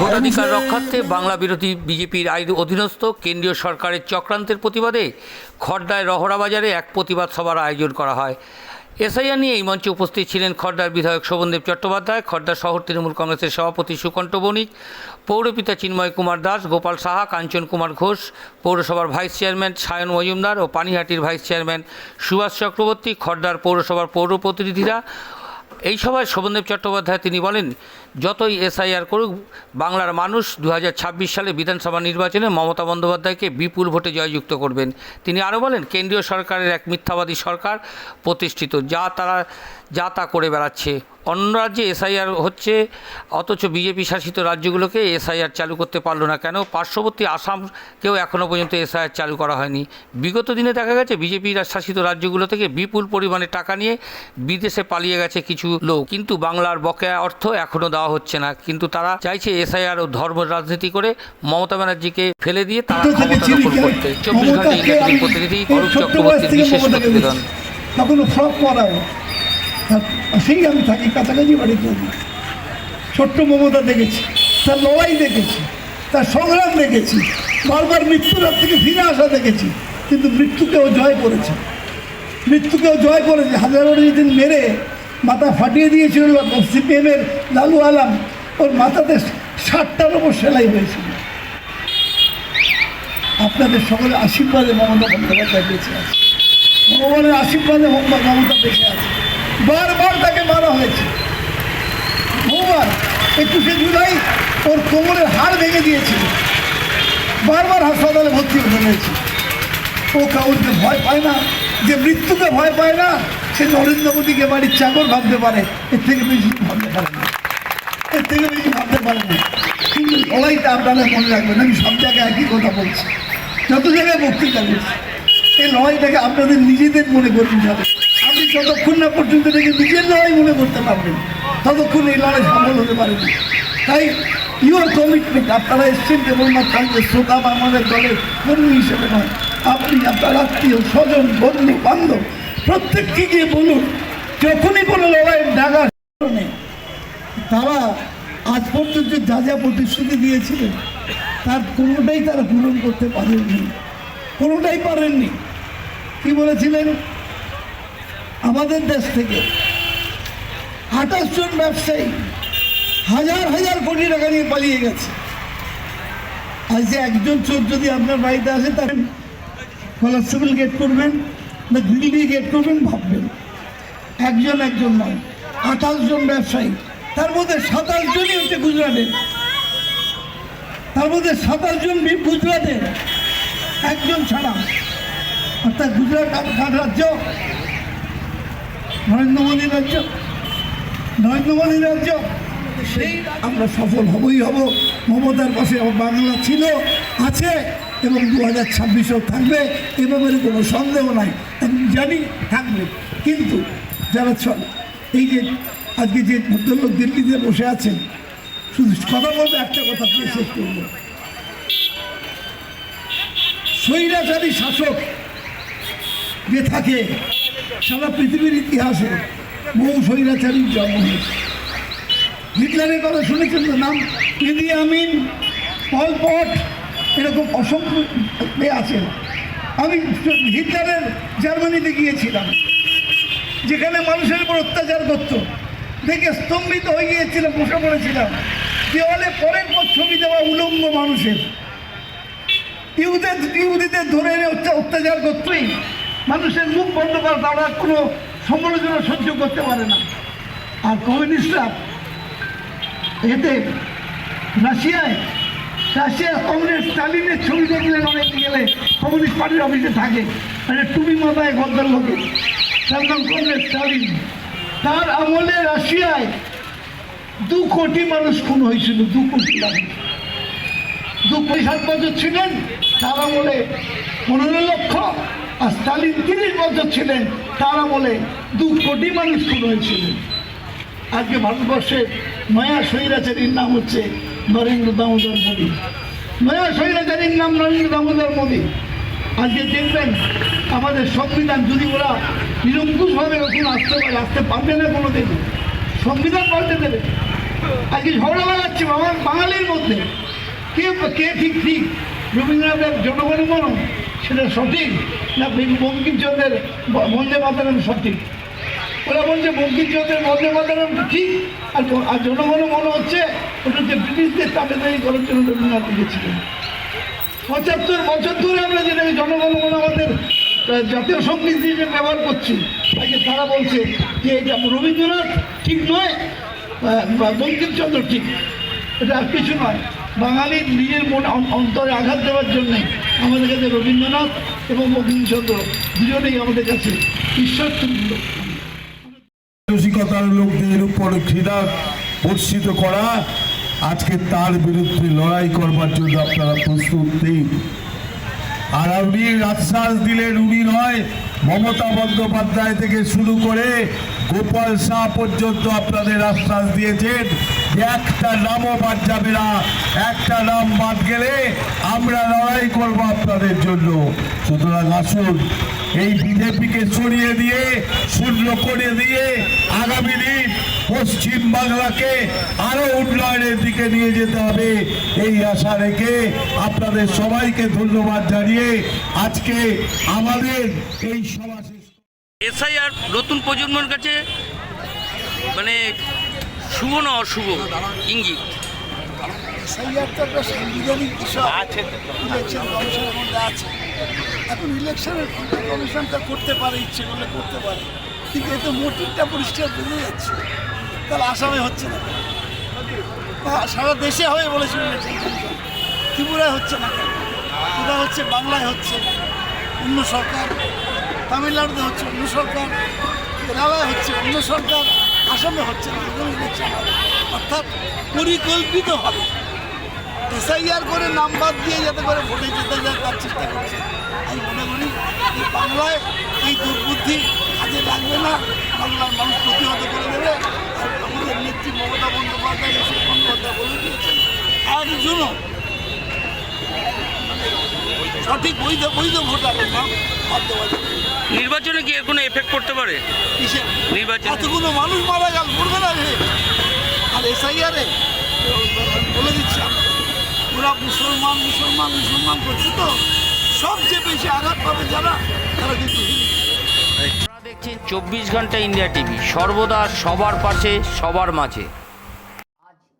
ভোটাধিকার রক্ষার্থে বাংলা বিরোধী বিজেপির আইন অধীনস্থ কেন্দ্রীয় সরকারের চক্রান্তের প্রতিবাদে খড়দায় রহরা বাজারে এক প্রতিবাদ সভার আয়োজন করা হয়। এসআইআর নিয়ে এই মঞ্চে উপস্থিত ছিলেন খড়দার বিধায়ক শোভনদেব চট্টোপাধ্যায় খড়দা শহর তৃণমূল কংগ্রেসের সভাপতি সুকণ্ঠ বণিক, পৌরপিতা চিন্ময় কুমার দাস, গোপাল সাহা, কাঞ্চন কুমার ঘোষ, পৌরসভার ভাইস চেয়ারম্যান সায়ন মজুমদার ও পানিহাটির ভাইস চেয়ারম্যান সুভাষ চক্রবর্তী খড়দার পৌরসভার পৌর প্রতিনিধিরা। এই সভায় শোভনদেব চট্টোপাধ্যায় তিনি বলেন যতই এসআইআর করুক, বাংলার মানুষ দু হাজার ছাব্বিশ সালে বিধানসভা নির্বাচনে মমতা বন্দ্যোপাধ্যায়কে বিপুল ভোটে জয়যুক্ত করবেন। তিনি আরও বলেন, কেন্দ্রীয় সরকারের এক মিথ্যাবাদী সরকার প্রতিষ্ঠিত, যা তারা, যা তা করে বেড়াচ্ছে। অন্য রাজ্যে এসআইআর হচ্ছে, অথচ বিজেপি শাসিত রাজ্যগুলোকে এসআইআর চালু করতে পারল না কেন? পার্শ্ববর্তী আসামকেও এখনও পর্যন্ত এসআইআর চালু করা হয়নি। বিগত দিনে দেখা গেছে, বিজেপি শাসিত রাজ্যগুলো থেকে বিপুল পরিমাণে টাকা নিয়ে বিদেশে পালিয়ে গেছে কিছু লোক। কিন্তু বাংলার বকেয়া অর্থ এখনও দেওয়া হচ্ছে না। কিন্তু তারা চাইছে এসআইআর ও ধর্ম রাজনীতি করে মমতা ব্যানার্জিকে ফেলে দিয়ে তারা ক্ষমতা দখল করতে চব্বিশ ঘণ্টা ইলেকট্রিক প্রতিনিধি অরূপ চক্রবর্তীর বিশেষ প্রতিবেদন তখনও ফ্রক পরাও সেই আমি থাকি কাছাকাছি বাড়িতে ছোট্ট মমতা দেখেছি তার লড়াই দেখেছি তার সংগ্রাম দেখেছি বারবার মৃত্যুর হাত থেকে ফিরে আসা দেখেছি কিন্তু মৃত্যুকেও জয় করেছে। মৃত্যুকেও জয় করেছে। হাজারো যেদিন মেরে মাথা ফাটিয়ে দিয়েছিল সিপিএমের লালু আলাম। ওর মাথাতে ষাটটার ওপর সেলাই হয়েছিল। আপনাদের সকলের আশীর্বাদে মমতা বন্দ্যোপাধ্যায় বেঁচে আছে। ভগবানের আশীর্বাদে মমতা বেঁচে আছে। বারবার তাকে মারা হয়েছে। বহুবার, একুশে জুলাই ওর কোমরের হাড় ভেঙে দিয়েছিল। বারবার হাসপাতালে ভর্তি হয়েছে। ও কাউকে ভয় পায় না, যে মৃত্যুকে ভয় পায় না সে নরেন্দ্র মোদীকে বাড়ির চাকর ভাবতে পারে, এর থেকে বেশি ভাবতে পারে না। এর থেকে বেশি ভাবতে পারে না। কিন্তু লড়াইটা আপনারা মনে রাখবেন, আমি সব জায়গায় একই কথা বলছি। যত জায়গায় বক্তৃতা করছি এই লড়াইটাকে আপনাদের নিজেদের মনে করতে হবে। আপনি যতক্ষণ না পর্যন্ত এটাকে নিজের লড়াই মনে করতে পারবেন, ততক্ষণ এই লড়াই সফল হতে পারে না। তাই ইউর কমিটমেন্ট আপনারা এসছেন কেবলমাত্র আমাদের শ্রোতা বা আমাদের দলের কর্মী হিসেবে নয়, আপনি আপনার আত্মীয়, স্বজন, বন্ধু, বান্ধব প্রত্যেককে গিয়ে বলুন, যখনই কোনো লড়াইয়ের ডাকা নেই, তারা আজ পর্যন্ত যা যা প্রতিশ্রুতি দিয়েছিলেন, তার কোনোটাই তারা পূরণ করতে পারেননি। কোনোটাই পারেননি। কি বলেছিলেন? আমাদের দেশ থেকে আঠাশ জন ব্যবসায়ী হাজার হাজার কোটি টাকা নিয়ে পালিয়ে গেছে। আজ যে একজন চোর যদি আপনার বাড়িতে আসে, তার কলাস্টেবল গেট করবেন? না গ্রিল দিয়ে গেট করবেন ভাববেন। একজন একজন নয়, আঠাশ জন ব্যবসায়ী, তার মধ্যে সাতাশ জনই হচ্ছে গুজরাটের। তার মধ্যে সাতাশ জন গুজরাটের, একজন ছাড়া। অর্থাৎ গুজরাট কার রাজ্য, নরেন্দ্র মোদী রাজ্য, নরেন্দ্র মোদী রাজ্য, সেই আমরা সফল হবই হব। মমতার পাশে বাংলা ছিল, আছে। এবং দু হাজার ছাব্বিশেও থাকবে এ ব্যাপারে কোনো সন্দেহ নাই। আমি জানি থাকবে। কিন্তু যারা এই যে আজকে যে ভদ্রলোক দিল্লিতে বসে আছেন, শুধু কথা বলব, একটা কথা শেষ করব। স্বৈরাচারী শাসক যে থাকে, সারা পৃথিবীর ইতিহাসে বহু স্বৈরাচারীর জন্ম হয়েছে। হিটলারের কথা শুনেছেন নাম? ইদি আমিন পল পট এরকম অসংখ্য আছেন আমি হিটলারের জার্মানিতে গিয়েছিলাম, যেখানে মানুষের উপর অত্যাচার করতো। দেখে স্তম্ভিত হয়ে গিয়েছিলাম বসে পড়েছিলাম। দেওয়ালে পরের পর ছবি দেওয়া উলঙ্গ মানুষের। ইহুদের ইহুদিদের ধরে এনে অত্যা- অত্যাচার করতেই। মানুষের মুখ বন্ধ করে তারা কোনো সমালোচনা সহ্য করতে পারে না। আর কমিউনিস্টরা এতে রাশিয়ায় রাশিয়ার কংগ্রেস স্টালিনের ছবি দেখলেন অনেক গেলে কমিউনিস্ট পার্টির অফিসে থাকে। মানে টুপি মাথায় গদ্দার লোকে। তার নাম কংগ্রেস স্টালিন। তার আমলে রাশিয়ায় দু কোটি মানুষ খুন হয়েছিল, দু কোটি মানুষ। দু কোটি সাত বছর ছিলেন, তার আমলে পনেরো লক্ষ। আর স্টালিন তিরিশ বছর ছিলেন, তার আমলে দু কোটি মানুষ খুন হয়েছিলেন আজকে ভারতবর্ষে নয়া স্বৈরাচারীর নাম হচ্ছে নরেন্দ্র দামোদর মোদী। নয়া স্বৈরাচারীর নাম নরেন্দ্র দামোদর মোদী। আজকে দেখবেন আমাদের সংবিধান যদি ওরা নিরঙ্কুশভাবে ওখানে আসতে পারে, আসতে পারবে না কোনো দিন সংবিধান পাল্টে দেবে। আজকে ঝগড়া লাগাচ্ছে আমার বাঙালির মধ্যে। কে কে ঠিক ঠিক? রবীন্দ্রনাথের জনগণ মন সেটা সঠিক না বঙ্কিমচন্দ্রের বন্দে মাতারাম সঠিক? ওরা বলছে বঙ্কিমচন্দ্রের বন্দে মাতারাম ঠিক, আর জনগণ মনে হচ্ছে ওটা হচ্ছে ব্রিটিশদের তাবেদারি করার জন্য রবীন্দ্রনাথ লিখেছিলেন পঁচাত্তর বছর ধরে আমরা যেটা এই জনগণ আমাদের জাতীয় সংগীত হিসেবে ব্যবহার করছি তাকে তারা বলছে যে এটা রবীন্দ্রনাথ ঠিক নয় বঙ্কিমচন্দ্র ঠিক। এটা আর কিছু নয়। বাঙালির নিজের মনে অন্তরে আঘাত দেওয়ার জন্যে আমাদের কাছে রবীন্দ্রনাথ এবং বঙ্কিমচন্দ্র দুজনেই আমাদের কাছে ঈশ্বর তুল্য মানসিকতার লোকদের উপর ঘৃণা বর্ষিত করা আজকে তার বিরুদ্ধে লড়াই করবার জন্য আপনারা প্রস্তুত নেই। আর আপনি আশ্বাস দিলেন উনি নয়, মমতা বন্দ্যোপাধ্যায় থেকে শুরু করে গোপাল শাহ পর্যন্ত আপনাদের আশ্বাস দিয়েছেন। একটা নামও বাদ যাবে না, একটা নাম বাদ গেলে আমরা লড়াই করব আপনাদের জন্য। সুতরাং আসুন, এই বিজেপিকে সরিয়ে দিয়ে, শূন্য করে দিয়ে আগামী দিন পশ্চিম বাংলাকে আরও উন্নয়নের দিকে নিয়ে যেতে হবে। এই আশা রেখে আপনাদের সবাইকে ধন্যবাদ জানিয়ে আজকে আমাদের এই সভা এসআইআর নতুন প্রজন্মের কাছে মানে শুভ না অশুভ? ইঙ্গিত। এসআইআর তো একটা সাংবিধানিক বিষয়। ইলেকশন কমিশনের মধ্যে আছে। এখন ইলেকশনের কমিশনটা করতে পারে ইচ্ছে করলে করতে পারে। কিন্তু এতে মোটিভটা পরিষ্কার বেরিয়ে যাচ্ছে। তাহলে আসামে হচ্ছে না? সারা দেশে হয়ে বলেছিল ইলেকশন কমিশন ত্রিপুরায় হচ্ছে না কোথায় হচ্ছে বাংলায় হচ্ছে অন্য সরকার, তামিলনাড়ুতে হচ্ছে অন্য সরকার কেরালায় হচ্ছে অন্য সরকার, আসামে হচ্ছে না হবে অর্থাৎ পরিকল্পিত হবে এসআইআর করে নাম বাদ দিয়ে যাতে করে ভোটে যেতে যায়, তার চেষ্টা করছে। আমি মনে করি এই বাংলায় এই দুর্বুদ্ধি কাজে লাগবে না। বাংলার মানুষ প্রতিহত করে বন্দ্যোপাধ্যায় বন্দ্যোপাধ্যায় বলে দিয়েছেন একজনও। সঠিক বৈধ বৈধ ভোটারের নাম বাদ দেওয়া যাবে না। নির্বাচনে কি এর কোনো এফেক্ট করতে পারে? কিসের? নির্বাচনে? এতগুলো মানুষ মারা গেল পড়বে না রে। আর এসআইআরে বলে দিচ্ছি ওরা মুসলমান মুসলমান মুসলমান করছে তো। সবচেয়ে বেশি আঘাত পাবে যারা তারা কিন্তু দেখছেন চব্বিশ ঘণ্টা ইন্ডিয়া টিভি। সর্বদা সবার পাশে সবার মাঝে।